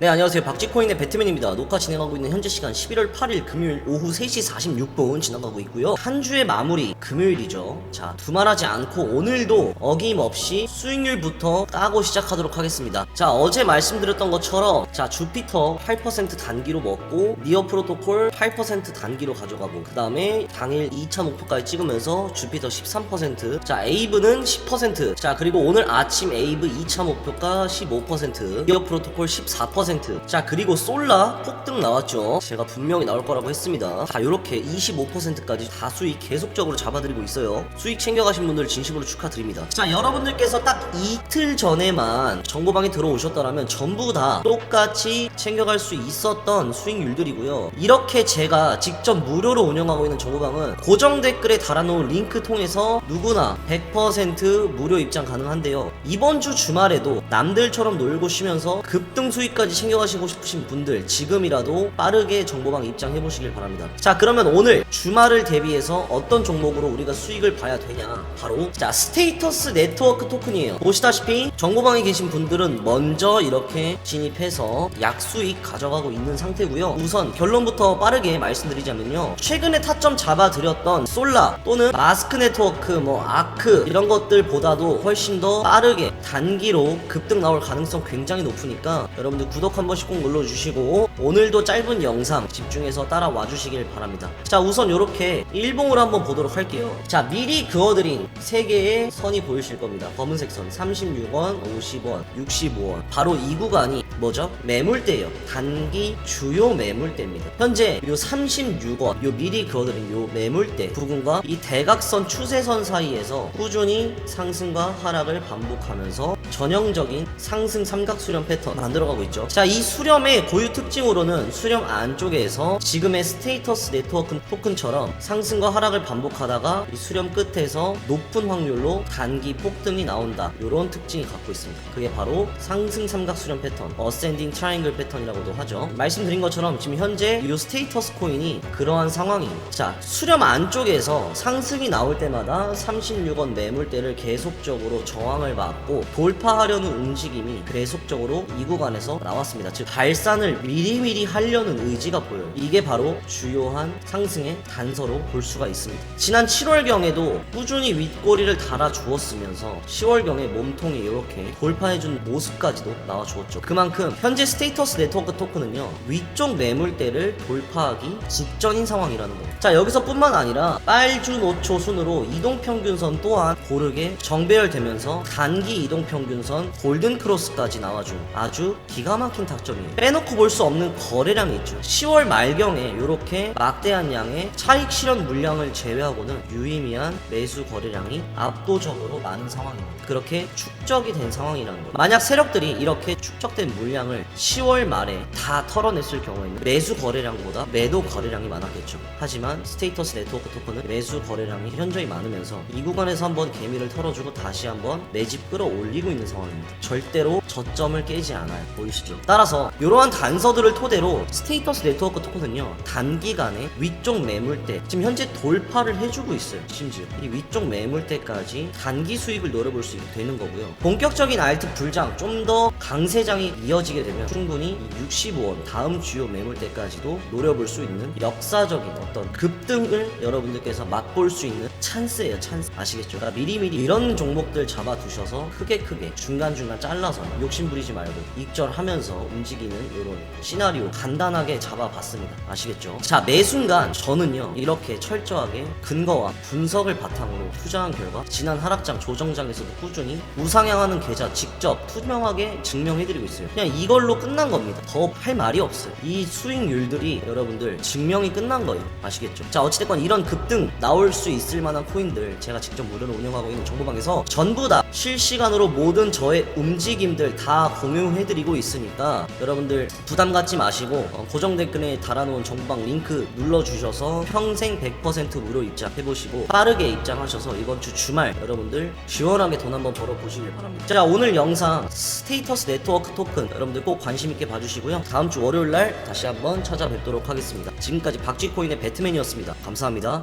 네 안녕하세요. 박지코인의 배트맨입니다. 녹화 진행하고 있는 현재 시간 11월 8일 금요일 오후 3시 46분 지나가고 있고요. 한 주의 마무리 금요일이죠. 자 두말하지 않고 오늘도 어김없이 수익률부터 따고 시작하도록 하겠습니다. 자 어제 말씀드렸던 것처럼 자 주피터 8% 단기로 먹고 니어 프로토콜 8% 단기로 가져가고 그 다음에 당일 2차 목표까지 찍으면서 주피터 13%자 에이브는 10%자 그리고 오늘 아침 에이브 2차 목표가 15% 니어 프로토콜 14%자 그리고 솔라 폭등 나왔죠. 제가 분명히 나올 거라고 했습니다. 자 요렇게 25%까지 다 수익 계속적으로 잡아드리고 있어요. 수익 챙겨가신 분들 진심으로 축하드립니다. 자 여러분들께서 딱 이틀 전에만 정보방에 들어오셨더라면 전부 다 똑같이 챙겨갈 수 있었던 수익률들이고요. 이렇게 제가 직접 무료로 운영하고 있는 정보방은 고정 댓글에 달아놓은 링크 통해서 누구나 100% 무료 입장 가능한데요. 이번 주 주말에도 남들처럼 놀고 쉬면서 급등 수익까지 챙겨가시고 싶으신 분들 지금이라도 빠르게 정보방 입장해 보시길 바랍니다. 자 그러면 오늘 주말을 대비해서 어떤 종목으로 우리가 수익을 봐야 되냐 바로 자 스테이터스 네트워크 토큰이에요. 보시다시피 정보방에 계신 분들은 먼저 이렇게 진입해서 약수익 가져가고 있는 상태고요. 우선 결론부터 빠르게 말씀드리자면요. 최근에 타점 잡아드렸던 솔라 또는 마스크 네트워크 뭐 아크 이런 것들보다도 훨씬 더 빠르게 단기로 급등 나올 가능성 굉장히 높으니까 여러분들 구독 한 번씩 꼭 눌러주시고 오늘도 짧은 영상 집중해서 따라와 주시길 바랍니다. 자 우선 이렇게 일봉으로 한번 보도록 할게요. 자 미리 그어드린 세 개의 선이 보이실 겁니다. 검은색 선 36원, 50원, 65원 바로 이 구간이 뭐죠? 매물대예요. 단기 주요 매물대입니다. 현재 요 36원 요 미리 그어드린 요 매물대 부근과 이 대각선 추세선 사이에서 꾸준히 상승과 하락을 반복하면서 전형적인 상승 삼각 수렴 패턴 만들어가고 있죠. 자, 이 수렴의 고유 특징으로는 수렴 안쪽에서 지금의 스테이터스 네트워크 토큰처럼 상승과 하락을 반복하다가 이 수렴 끝에서 높은 확률로 단기 폭등이 나온다. 이런 특징이 갖고 있습니다. 그게 바로 상승 삼각 수렴 패턴, 어센딩 트라이앵글 패턴이라고도 하죠. 말씀드린 것처럼 지금 현재 이 스테이터스 코인이 그러한 상황입니다. 자, 수렴 안쪽에서 상승이 나올 때마다 36원 매물대를 계속적으로 저항을 받고 돌파하려는 움직임이 계속적으로 이 구간에서 나왔습니다. 즉 발산을 미리미리 하려는 의지가 보여요. 이게 바로 주요한 상승의 단서로 볼 수가 있습니다. 지난 7월경에도 꾸준히 윗꼬리를 달아 주었으면서 10월경에 몸통이 이렇게 돌파해준 모습까지도 나와 주었죠. 그만큼 현재 스테이터스 네트워크 토큰은요 위쪽 매물대를 돌파하기 직전인 상황이라는 거예요. 자 여기서뿐만 아니라 빨주 노초 순으로 이동 평균선 또한 고르게 정배열되면서 단기 이동 평균선 골든 크로스까지 나와준 아주 기가 막힌 타점이에요. 빼놓고 볼 수 없는 거래량이 있죠. 10월 말경에 이렇게 막대한 양의 차익 실현 물량을 제외하고는 유의미한 매수 거래량이 압도적으로 많은 상황입니다. 그렇게 축적이 된 상황이라는 거예요. 만약 세력들이 이렇게 축적된 물량을 10월 말에 다 털어냈을 경우에는 매수 거래량보다 매도 거래량이 많았겠죠. 하지만 스테이터스 네트워크 토큰은 매수 거래량이 현저히 많으면서 이 구간에서 한번 개미를 털어주고 다시 한번 매집 끌어올리고 있는 상황입니다. 절대로 저점을 깨지 않아요. 보이시죠? 따라서 이러한 단서들을 토대로 스테이터스 네트워크 토큰은요 단기간에 위쪽 매물대 지금 현재 돌파를 해주고 있어요. 심지어 이 위쪽 매물대까지 단기 수익을 노려볼 수 있게 되는 거고요. 본격적인 알트 불장 좀 더 강세장이 이어지게 되면 충분히 이 65원 다음 주요 매물대까지도 노려볼 수 있는 역사적인 어떤 급등을 여러분들께서 맛볼 수 있는 찬스예요 찬스 아시겠죠? 그러니까 미리미리 이런 종목들 잡아두셔서 크게 크게 중간중간 잘라서 욕심 부리지 말고 익절하면서 움직이는 이런 시나리오 간단하게 잡아봤습니다. 아시겠죠? 자 매 순간 저는요 이렇게 철저하게 근거와 분석을 바탕으로 투자한 결과 지난 하락장 조정장에서도 꾸준히 우상향하는 계좌 직접 투명하게 증명해드리고 있어요. 그냥 이걸로 끝난 겁니다. 더 할 말이 없어요. 이 수익률들이 여러분들 증명이 끝난 거예요. 아시겠죠? 자 어찌됐건 이런 급등 나올 수 있을 만한 코인들 제가 직접 무료로 운영하고 있는 정보방에서 전부 다 실시간으로 모든 저의 움직임들 다 공유해드리고 있으니까 여러분들 부담 갖지 마시고 어, 고정 댓글에 달아놓은 정보방 링크 눌러주셔서 평생 100% 무료 입장해보시고 빠르게 입장하셔서 이번 주 주말 여러분들 시원하게 돈 한번 벌어보시길 바랍니다. 자 오늘 영상 스테이터스 네트워크 토큰 여러분들 꼭 관심 있게 봐주시고요. 다음 주 월요일 날 다시 한번 찾아뵙도록 하겠습니다. 지금까지 박쥐코인의 배트맨이었습니다. 감사합니다